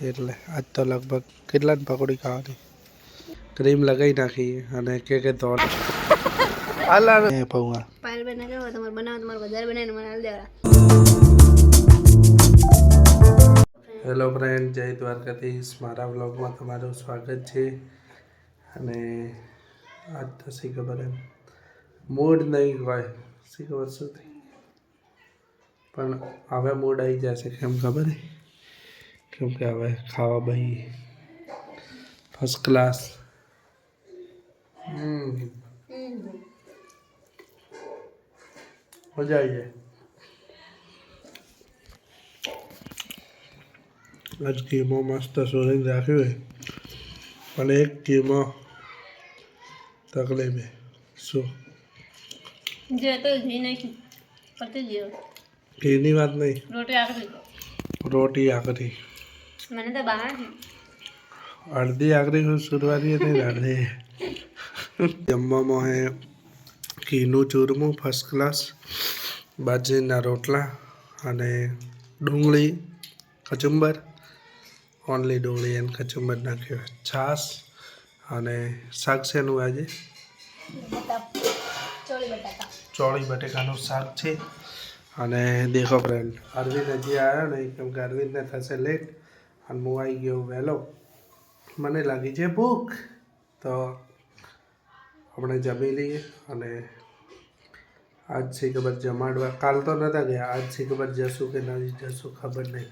એટલે આજ તો લગભગ કેટલા પકોડી ખાવાની? ક્રીમ લગાવી નાખી અને કે કે દોડ આલા ને પૌવા. પાલ બેન કેવો તમારે બનાવો તમારે વધારે બનાવીને મને આલ દેવાના. હેલો ફ્રેન્ડ જય દ્વારકાધીશ. મારા વ્લોગમાં તમારું સ્વાગત છે. અને આજ તો શી ખબર એમ? મૂડ નહીં હોય. શી ખબર શું થઈ પણ હવે મૂડ આવી જશે કેમ ખબર હે? કેમ કે હવે ખાવા બહી ફર્સ્ટ ક્લાસ હમ મજા આવી જાય આજ ગેમો મસ્ત સોરીને રાખ્યું હોય પણ એક ગેમો તકલીફ શું જે તો ઘી નાખી પતી ગયો ઘીની વાત નહીં રોટી આખરી રોટી આકરી મને તો બહાર અડધી આકરી શરૂઆતી હતી અડધી. જમવામાં હે ઘીનું ચૂરમું ફર્સ્ટ ક્લાસ બાજરીના રોટલા અને ડુંગળી કચુંબર ઓનલી ડુંગળી એન કચુંબર નાખ્યો. છાશ અને શાક શેનું આજે? ચોળી ચોળી બટેકાનું શાક છે. અને દેખો ફ્રેન્ડ અરવિંદ હજી આવ્યો નહીં કેમ કે અરવિંદને થશે લેટ અને હું આવી ગયો વહેલો. મને લાગી છે ભૂખ. તો આપણે જમી લઈએ અને આજ છે ખબર જમાડવા. કાલ તો નહોતા ગયા, આજ છે ખબર જશું કે ના જશું, ખબર નહીં.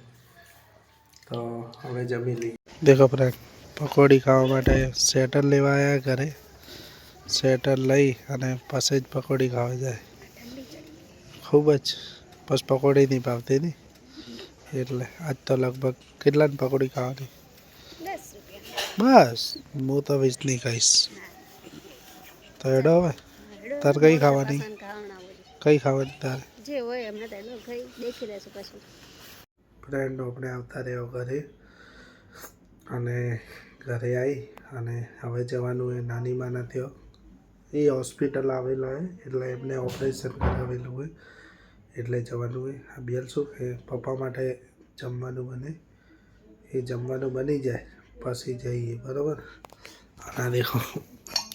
તો હવે જમી લઈએ. દેખો ફ્રેન્ડ પકોડી ખાવા માટે સેટર લેવા આવ્યા ઘરે. સેટર લઈ અને પછી જ પકોડી ખાવા જાય. ખૂબ જ, બસ પકોડી નહીં ભાવતી ને એટલે આજ તો લગભગ કેટલા પકોડી ખાવાની બસ હું તો વીસ નહીં ખાઈશ. તો એડો હવે. તાર કઈ ખાવાની? કઈ ખાવાની તારે? જે હોય એમને તો એનો ખાઈ દેખી લેશું પછી. ફ્રેન્ડ આપણે આવતા રહ્યો ઘરે. અને ઘરે આવી અને હવે જવાનું એ નાની માના થયો. એ હોસ્પિટલ આવેલો હોય એટલે એમને ઓપરેશન કરાવેલું હોય એટલે જવાનું હોય. આ બેલ શું? કે પપ્પા માટે જમવાનું બને. એ જમવાનું બની જાય, પછી જઈએ, બરાબર? આ દેખો.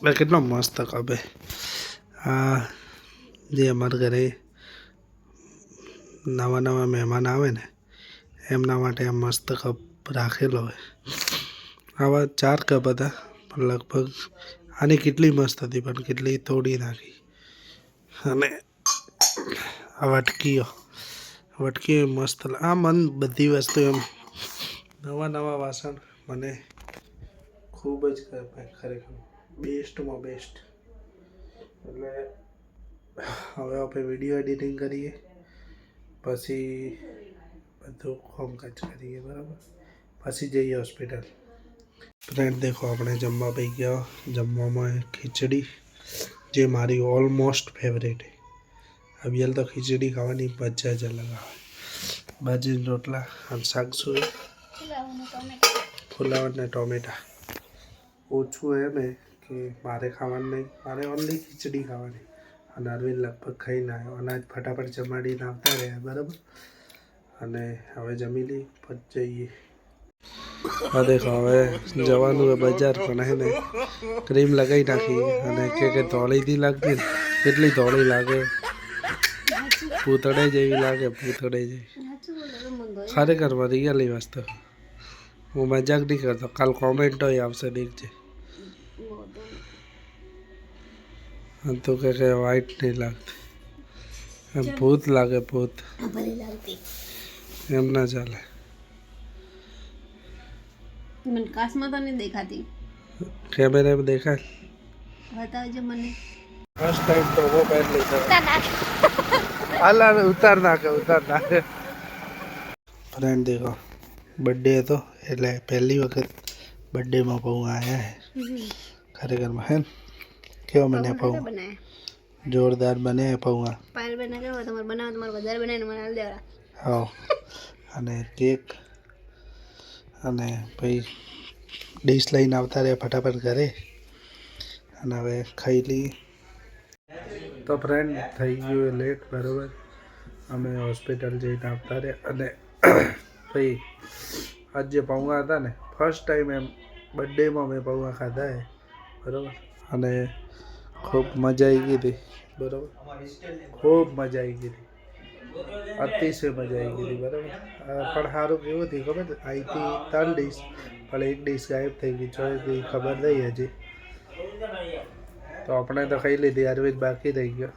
આ કેટલો મસ્ત કપે આ જે અમારા ઘરે નવા નવા મહેમાન આવે ને, એમના માટે આ મસ્ત કપ રાખેલો હોય આવા ચાર કપ હતા, પણ લગભગ આની કેટલી મસ્ત હતી, પણ કેટલી તોડી નાખી. અને વટકીઓ. વટકીઓ મસ્ત આ મન બધી વસ્તુ એમ નવા નવા વાસણ મને ખૂબ જ ખરેખર બેસ્ટમાં બેસ્ટ એટલે હવે આપણે વીડિયો એડિટિંગ કરીએ, પછી બધું કામકાજ કરીએ, બરાબર? પછી જઈએ હોસ્પિટલ ફ્રેન્ડ દેખો, આપણે જમવા પઈ ગયા જમવામાં ખીચડી, જે મારી ઓલમોસ્ટ ફેવરેટ છે અભિયાલ તો ખીચડી ખાવાની મજા જ અલગ આવે. બાજરી રોટલા અને શાક શું? ફુલાવર ને ટોમેટા. ઓછું એમ કે મારે ખાવાનું નહીં. મારે ઓનલી ખીચડી ખાવાની. અને અરવિંદ લગભગ ખાઈને આવ્યો. અનાજ ફટાફટ જમાડીને આવતા રહ્યા, બરાબર? અને હવે જમી લઈ પછી જઈએ. હા દેખો, હવે જવાનું હોય બજાર, પણ હે ને ક્રીમ લગાવી નાખી અને કે કે ધોળીથી લાગતી ને, કેટલી ધોળી લાગે. પૂતળે જેવી લાગે પૂતળે જેવી ખરેખર મારી ગયેલી વસ્તુ. હું મજાક નહીં કરતો. કાલ કોમેન્ટો આવશે દેખજે તો કે કે વાઈટ નહીં લાગતી. ભૂત લાગે ભૂત. એમ ના ચાલે. મને દેખાય? મને. ફર્સ્ટ ટાઈમ તો વો પહેર લીધો अल्लाह ने उतार नाखे उतार नाखे ફ્રેન્ડ દેખો બર્થડે હતો એટલે પહેલી વખત બર્થડેમાં પૌ આવ્યા હે ખરેખરમાં હે ને? કેવો મને પૌ બનાય જોરદાર બને પૌવા પાયલ બેન કેવો તમારે બનાવો તમારે વધારે બનાવીને મને હાલ દેવાના હા અને કેક અને પછી ડીશ લઈને આવતા રહ્યા ફટાફટ ઘરે અને હવે ખાઈ લઈએ તો ફ્રેન્ડ થઈ ગયું લેટ બરાબર? અમે હોસ્પિટલ જઈને આવતા રહ્યા અને પછી આજ જે પૌવા હતા ને ફર્સ્ટ ટાઈમ એમ બર્થડેમાં મેં પૌવા ખાધા એ, બરાબર? અને ખૂબ મજા આવી ગઈ હતી, બરાબર? ખૂબ મજા આવી ગઈ હતી. અતિશય મજા આવી ગઈ હતી, બરાબર? પણ સારું કેવું હતું ખબર આઈ અહીંથી ત્રણ ડીશ પણ એક ડીશ ગાયબ થઈ ગઈ, છો એ ખબર નહીં હજી. તો આપણે તો ખાઈ લીધી અરવિંદ બાકી રહી ગયો.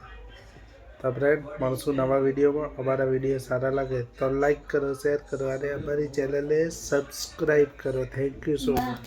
તો ફ્રેન્ડ મળશું નવા વિડીયોમાં. અમારા વીડિયો સારા લાગે તો લાઈક કરો શેર કરો અને અમારી ચેનલને સબસ્ક્રાઈબ કરો. Thank you so much